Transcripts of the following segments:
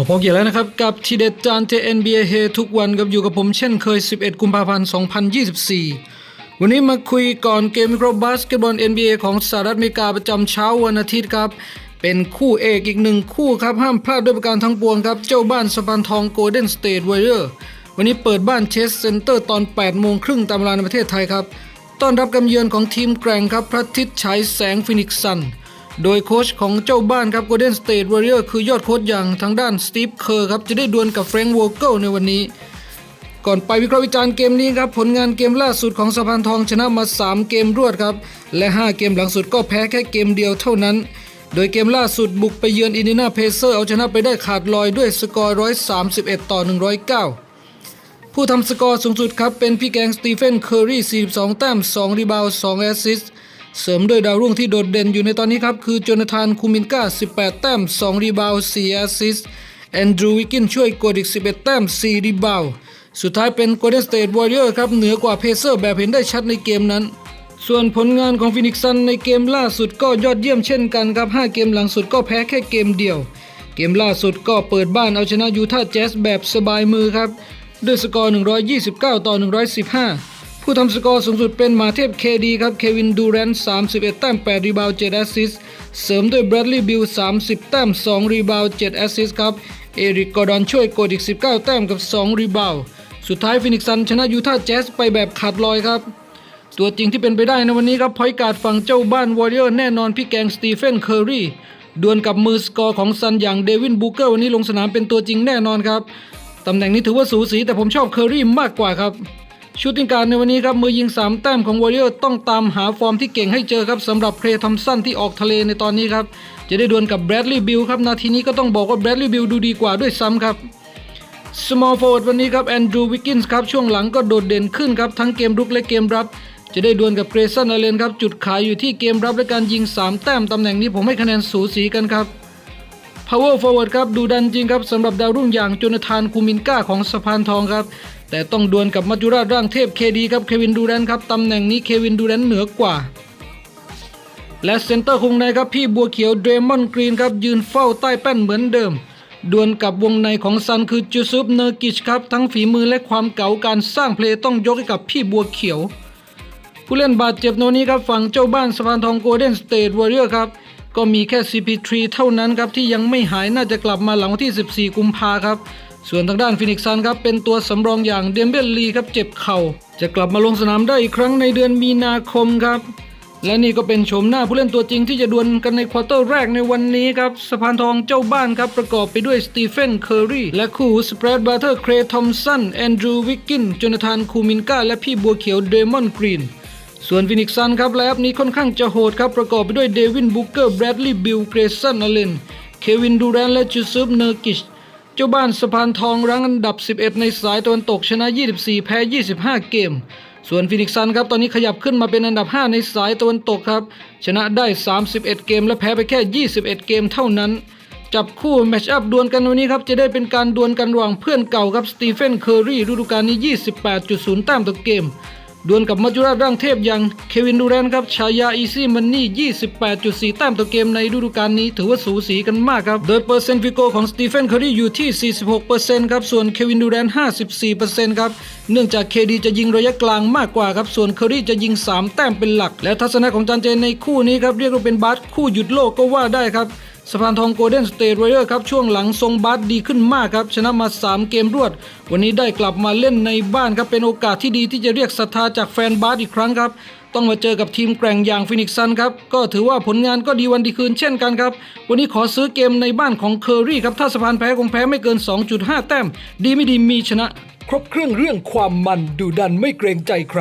มาพบกันแล้วนะครับ กับทีเด็ดจานเท NBA เฮทุกวันกับอยู่กับผมเช่นเคย 11 กุมภาพันธ์ 2024 วันนี้มาคุยก่อนเกมมิโครบาสเกตบอล NBA ของสหรัฐอเมริกาประจำเช้าวันอาทิตย์ครับ เป็นคู่เอกอีกหนึ่งคู่ครับ ห้ามพลาดด้วยประการทั้งปวงครับ เจ้าบ้านสะพานทองโกลเด้นสเตทไวเ r อร์วันนี้เปิดบ้านเชสเซ็นเตอร์ตอน 8 โมงครึ่งตามเวลาในประเทศไทยครับ ต้อนรับกำเยือนของทีมแกร่งครับพระอาทิตย์ฉายแสงฟินิกซ์ซัน โดยโค้ชของเจ้าบ้านครับ Golden State Warrior คือยอดโค้ชอย่างทางด้านสตีฟเคอร์ครับ จะได้ดวลกับแฟรงค์วอลเกิลในวันนี้ ก่อนไปวิเคราะห์วิจารณ์เกมนี้ครับ ผลงานเกมล่าสุดของสะพานทองชนะมา 3 เกมรวดครับ และ 5 เกมหลังสุดก็แพ้แค่เกมเดียวเท่านั้น โดยเกมล่าสุดบุกไปเยือนอินเดียนาเพเซอร์เอาชนะไปได้ขาดลอยด้วยสกอร์ 131 ต่อ 109ผู้ทำสกอร์สูงสุดครับ เป็นพี่แกงสตีเฟนเคอร์รี42 แต้ม 2 รีบาวด์2แอสซิสต์ เสริมด้วยดาวรุ่งที่โดดเด่นอยู่ในตอนนี้ครับ คือโจนาธานคูมินกา18 แต้ม 2 รีบาว4แอสซิสแอนดรูวิกินช่วยกดอีก 11 แต้ม 4 รีบาวสุดท้ายเป็น Golden State Warrior ครับ เหนือกว่าเพเซอร์แบบเห็นได้ชัดในเกมนั้น ส่วนผลงานของฟินิกซ์ซันในเกมล่าสุดก็ยอดเยี่ยมเช่นกันครับ 5 เกมหลังสุดก็แพ้แค่เกมเดียว เกมล่าสุดก็เปิดบ้านเอาชนะยูทาห์แจ๊สแบบสบายมือครับ ด้วยสกอร์ 129 ต่อ 115 ผู้ทำสกอร์สูงสุดเป็นมาเทพเคดีครับเควินดูแรนต์31 แต้ม 8 รีบาวด์7แอสซิสเสริมด้วยแบรดลีย์บิล30 แต้ม 2 รีบาวด์7แอสซิสครับ เอริกกอร์ดอนช่วยกดอีก 19 แต้มกับ 2 รีบาวสุดท้ายฟินิกซันชนะยูทาห์แจ๊สไปแบบขาดลอยครับตัวจริงที่เป็นไปได้ในวันนี้ครับพอยการ์ดฝั่งเจ้าบ้านวอริเออร์แน่นอนพี่แกงสตีเฟนเคอร์รีดวลกับมือสกอร์ของซันอย่างเดวินบูเกอร์วันนี้ลงสนามเป็นตัวจริงแน่นอนครับ ตำแหน่งนี้ถือว่าสูสีแต่ผมชอบเคอร์รีมากกว่าครับ ชูตติ้งการในวันนี้ครับมือยิง 3 แต้มของวอริเออร์ต้องตามหาฟอร์มที่เก่งให้เจอครับสำหรับเพลย์ทอมสันที่ออกทะเลในตอนนี้ครับ จะได้ดวลกับแบรดลีย์บิลครับนาทีนี้ก็ต้องบอกว่าแบรดลีย์บิลดูดีกว่าด้วยซ้ำครับ small forward วันนี้ครับแอนดรูวิกกินส์ครับช่วงหลังก็โดดเด่นขึ้นครับทั้งเกมรุกและเกมรับ จะได้ดวลกับเกรซันอเลนครับจุดขายอยู่ที่เกมรับและการยิง 3 แต้มตำแหน่งนี้ผมให้คะแนนสูสีกันครับ power forward ครับดูดันจริงครับสำหรับดาวรุ่งอย่างโจนาธานคูมินกาของสะพานทองครับแต่ต้องดวลกับมัจจุราชร่างเทพเคดีครับเควินดูแรนครับตำแหน่งนี้เควินดูแรนเหนือกว่า และเซนเตอร์คงในครับพี่บัวเขียวเดรมอนกรีนครับยืนเฝ้าใต้แป้นเหมือนเดิมดวลกับวงในของซันคือจูซุปเนอร์กิชครับทั้งฝีมือและความเก๋าการสร้างเพลย์ต้องยกให้กับพี่บัวเขียว ผู้เล่นบาดเจ็บโนนี้ครับฝั่งเจ้าบ้านสะพานทองโกลเด้นสเตทวอริเออร์ครับ ก็มีแค่ CP3 เท่านั้นครับที่ยังไม่หายน่าจะกลับมาหลังวันที่ 14 กุมภาครับ ส่วนทางด้านฟินิกซันครับเป็นตัวสำรองอย่างเดมเบลลีครับเจ็บเข่า จะกลับมาลงสนามได้อีกครั้งในเดือนมีนาคมครับ และนี่ก็เป็นโฉมหน้าผู้เล่นตัวจริงที่จะดวลกันในควอเตอร์แรกในวันนี้ครับสะพานทองเจ้าบ้านครับประกอบไปด้วยสตีเฟนเคอร์รีและคู่สเปรดบัตเตอร์เครทอมสันแอนดรูวิกกินจนาธานคูมินกาและพี่บัวเขียวเดมอนกรีน ส่วนฟินิกซันครับไลน์อัพนี้ค่อนข้างจะโหดครับ ประกอบไปด้วยเดวินบุกเกอร์แบรดลีย์บิลเกรซันอเลนเควินดูแรนและจูซุปเนอร์กิชเจ้าบ้านสะพานทองรั้งอันดับ 11 ในสายตะวันตกชนะ 24 แพ้ 25 เกม ส่วนฟินิกซันครับตอนนี้ขยับขึ้นมาเป็นอันดับ 5 ในสายตะวันตกครับ ชนะได้ 31 เกม และแพ้ไปแค่ 21 เกมเท่านั้น จับคู่แมชอัพดวลกันวันนี้ครับจะได้เป็นการดวลกันระหว่างเพื่อนเก่าครับสตีเฟนเคอร์รีฤดูกาลนี้ 28.0 แต้มต่อเกม ดวลกับมัจจุราชร่างเทพอย่างเควินดูแรนครับฉายาอีซี่มันนี่28.4 แต้มต่อเกมในฤดูกาลนี้ถือว่าสูสีกันมากครับ โดยเปอร์เซ็นต์ฟิโกของสตีเฟนเคอร์รีอยู่ที่ 46%ครับ ส่วนเควินดูแรน54%ครับ เนื่องจากเคดีจะยิงระยะกลางมากกว่าครับ ส่วนเคอรี่จะยิง 3 แต้มเป็นหลัก และทัศนะของจานเจนในคู่นี้ครับเรียกว่าเป็นบาสคู่หยุดโลกก็ว่าได้ครับ สะพานทองโกลเด้นสเตทไวเออร์ครับช่วงหลังทรงบาสดีขึ้นมากครับ ชนะมา 3 เกมรวด วันนี้ได้กลับมาเล่นในบ้านครับ เป็นโอกาสที่ดีที่จะเรียกศรัทธาจากแฟนบาสอีกครั้งครับ ต้องมาเจอกับทีมแกร่งอย่างฟินิกซ์ซันครับ ก็ถือว่าผลงานก็ดีวันดีคืนเช่นกันครับ วันนี้ขอซื้อเกมในบ้านของเคอรี่ครับถ้าสะพานแพ้คงแพ้ไม่เกิน 2.5 แต้ม ดีไม่ดีมีชนะ ครบเครื่องเรื่องความมันดูดันไม่เกรงใจใคร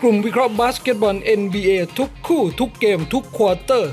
กลุ่มวิเคราะห์บาสเกตบอล NBA ทุกคู่ทุกเกมทุกควอเตอร์